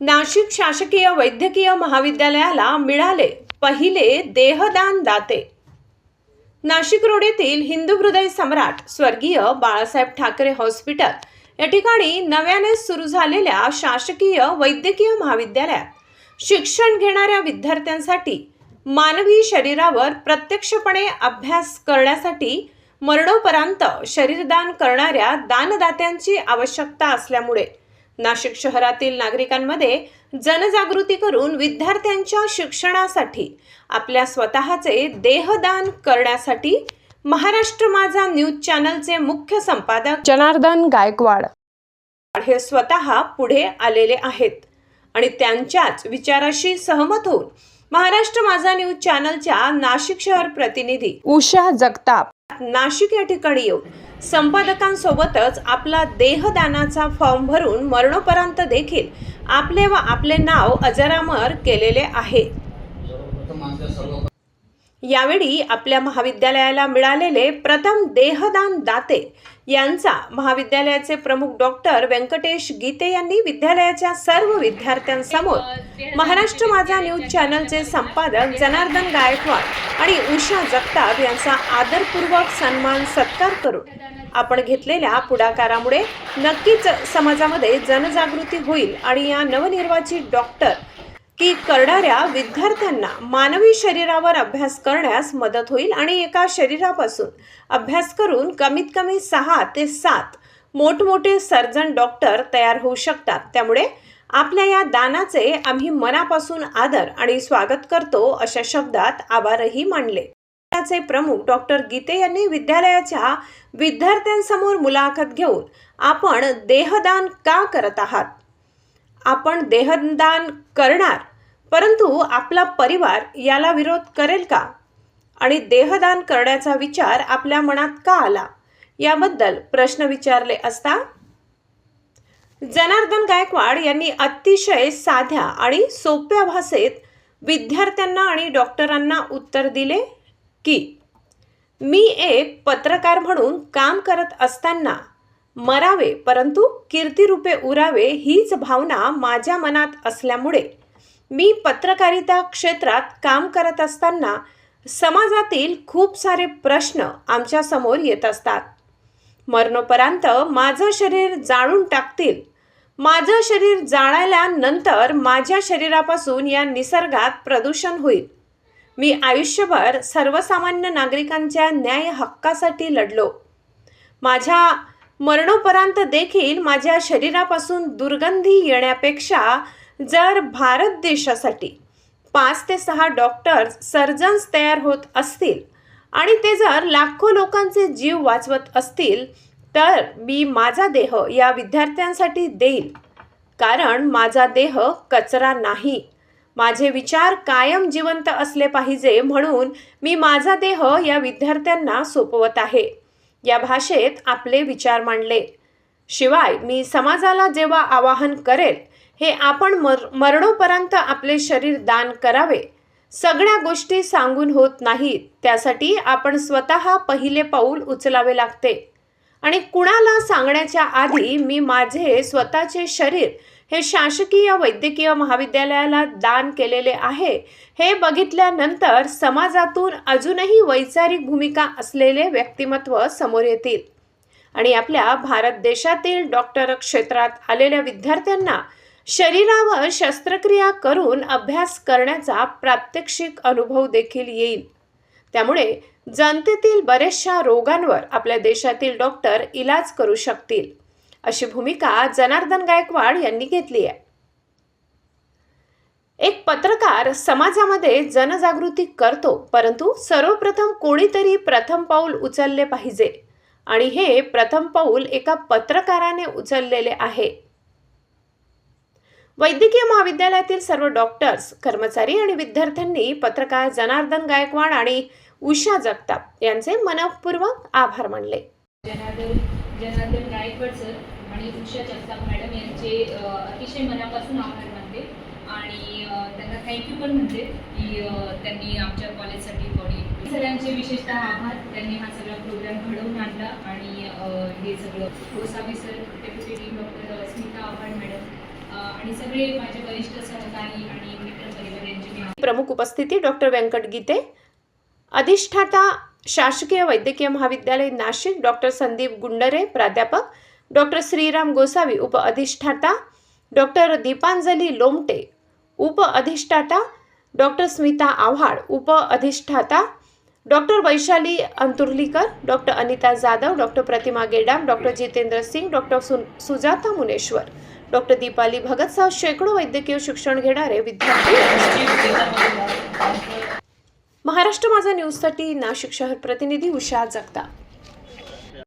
नाशिक शासकीय वैद्यकीय महाविद्यालयाला मिळाले पहिले देहदान दाते. नाशिक रोड येथील हिंदू हृदय सम्राट स्वर्गीय बाळासाहेब ठाकरे हॉस्पिटल. या ठिकाणी नव्याने सुरू झालेल्या शासकीय वैद्यकीय महाविद्यालयात शिक्षण घेणाऱ्या विद्यार्थ्यांसाठी मानवी शरीरावर प्रत्यक्षपणे अभ्यास करण्यासाठी मरणोपरांत शरीरदान करणाऱ्या दानदात्यांची आवश्यकता असल्यामुळे नाशिक शहरातील नागरिकांमध्ये जनजागृती करून विद्यार्थ्यांच्या शिक्षणासाठी आपल्या स्वतःचे देहदान करण्यासाठी महाराष्ट्र माझा न्यूज चॅनलचे मुख्य संपादक जनार्दन गायकवाड. हे स्वतः पुढे आलेले आहेत आणि त्यांच्याच विचाराशी सहमत होऊन महाराष्ट्र माझा न्यूज चॅनलच्या नाशिक शहर प्रतिनिधी उषा जगताप. नाशिक या ठिकाणी येऊन संपादकांसोबतच आपला देहदानाचा फॉर्म भरून मरणोपरांत देखील आपले व आपले नाव अजरामर केलेले आहे. यावेळी आपल्या महाविद्यालयाला मिळालेले प्रथम देहदान दाते यांचा महाविद्यालयाचे प्रमुख डॉक्टर व्यंकटेश गीते यांनी विद्यालयाच्या सर्व विद्यार्थ्यांसमोर महाराष्ट्र माझा न्यूज चॅनलचे संपादक जनार्दन गायकवाड आणि उषा जगताप यांचा आदरपूर्वक सन्मान सत्कार करून आपण घेतलेल्या पुढाकारामुळे नक्कीच समाजामध्ये जनजागृती होईल आणि या नवनिर्वाचित डॉक्टर की करणाऱ्या विद्यार्थ्यांना मानवी शरीरावर अभ्यास करण्यास मदत होईल आणि एका शरीरापासून अभ्यास करून कमीत कमी सहा ते सात मोठमोठे सर्जन डॉक्टर तयार होऊ शकतात. त्यामुळे आपल्या या दानाचे आम्ही मनापासून आदर आणि स्वागत करतो अशा शब्दात आभारही मानले. त्याचे प्रमुख डॉक्टर गीते यांनी विद्यालयाच्या विद्यार्थ्यांसमोर मुलाखत घेऊन आपण देहदान का करत आहात? आपण देहदान करणार परंतु आपला परिवार याला विरोध करेल का? आणि देहदान करण्याचा विचार आपल्या मनात का आला? याबद्दल प्रश्न विचारले असता जनार्दन गायकवाड यांनी अतिशय साध्या आणि सोप्या भाषेत विद्यार्थ्यांना आणि डॉक्टरांना उत्तर दिले की मी एक पत्रकार म्हणून काम करत असताना मरावे परंतु कीर्तिरूपे उरावे हीच भावना माझ्या मनात असल्यामुळे. मी पत्रकारिता क्षेत्रात काम करत असताना समाजातील खूप सारे प्रश्न आमच्यासमोर येत असतात. मरणोपरांत माझं शरीर जाळून टाकतील. माझं शरीर जाळायल्यानंतर माझ्या शरीरापासून या निसर्गात प्रदूषण होईल. मी आयुष्यभर सर्वसामान्य नागरिकांच्या न्याय हक्कासाठी लढलो. माझ्या मरणोपरांत देखील माझ्या शरीरापासून दुर्गंधी येण्यापेक्षा जर भारत देशासाठी पाच ते सहा डॉक्टर्स सर्जन्स तयार होत असतील आणि ते जर लाखो लोकांचे जीव वाचवत असतील तर मी माझा देह या विद्यार्थ्यांसाठी देईल कारण माझा देह कचरा नाही. माझे विचार कायम जिवंत असले पाहिजे म्हणून मी माझा देह या विद्यार्थ्यांना सोपवत आहे. या भाषेत आपले विचार मांडले. शिवाय मी समाजाला जेव्हा आवाहन करेल हे आपण मर मरणोपर्यंत आपले शरीर दान करावे. सगळ्या गोष्टी सांगून होत नाहीत त्यासाठी आपण स्वतः पहिले पाऊल उचलावे लागते. आणि कुणाला सांगण्याच्या आधी मी माझे स्वतःचे शरीर हे शासकीय वैद्यकीय महाविद्यालयाला दान केलेले आहे. हे बघितल्यानंतर समाजातून अजूनही वैचारिक भूमिका असलेले व्यक्तिमत्व समोर येतील. आणि आपल्या भारत देशातील डॉक्टर क्षेत्रात आलेल्या विद्यार्थ्यांना शरीरावर शस्त्रक्रिया करून अभ्यास करण्याचा प्रात्यक्षिक अनुभव देखील येईल. त्यामुळे जनतेतील बऱ्याचशा रोगांवर आपल्या देशातील डॉक्टर इलाज करू शकतील. अशी भूमिका जनार्दन गायकवाड यांनी घेतली आहे. एक पत्रकार समाजामध्ये जनजागृती करतो परंतु सर्वप्रथम कोणीतरी प्रथम पाऊल उचलले पाहिजे. आणि हे प्रथम पाऊल एका पत्रकाराने उचललेले आहे. वैद्यकीय महाविद्यालयातील सर्व डॉक्टर्स कर्मचारी आणि विद्यार्थ्यांनी पत्रकार जनार्दन गायकवाड आणि उषा जगताप यांचे मनपूर्वक आभार मानले. जनार्दन जनार्दन गायकवाड सर म्हणजे आणि उषा जगताप मॅडम यांचे अतिशय मनापासून आभार मानते. आणि त्यांना थँक्यू पण म्हणते की त्यांनी आमच्या कॉलेजसाठी बॉडी सगळ्यांचे विशेषतः आभार. त्यांनी हा सगळा प्रोग्राम घडवून आणला आणि हे सगळं Gosavi sir deputy dean doctor Smita Avhad madam. आणि सगळे माझे वरिष्ठ सहकारी आणि मित्र परिवार यांचे मी प्रमुख उपस्थिती डॉक्टर व्यंकट गीते अधिष्ठाता शासकीय वैद्यकीय महाविद्यालय नाशिक डॉक्टर संदीप गुंडरे प्राध्यापक डॉक्टर श्रीराम गोसावी उप अधिष्ठाता डॉक्टर दीपांजली लोमटे उप अधिष्ठाता डॉक्टर स्मिता आव्हाड उप अधिष्ठाता doctor Vaishali Anturlikar doctor Anita Jadhav doctor Pratima Gedam doctor Jitendra Singh doctor सु सुजाता मुनेश्वर डॉक्टर दीपाली भगतसह शेकडो वैद्यकीय शिक्षण घेणारे विद्यार्थी महाराष्ट्र माझा न्यूजसाठी नाशिक शहर प्रतिनिधी उषा जगताप.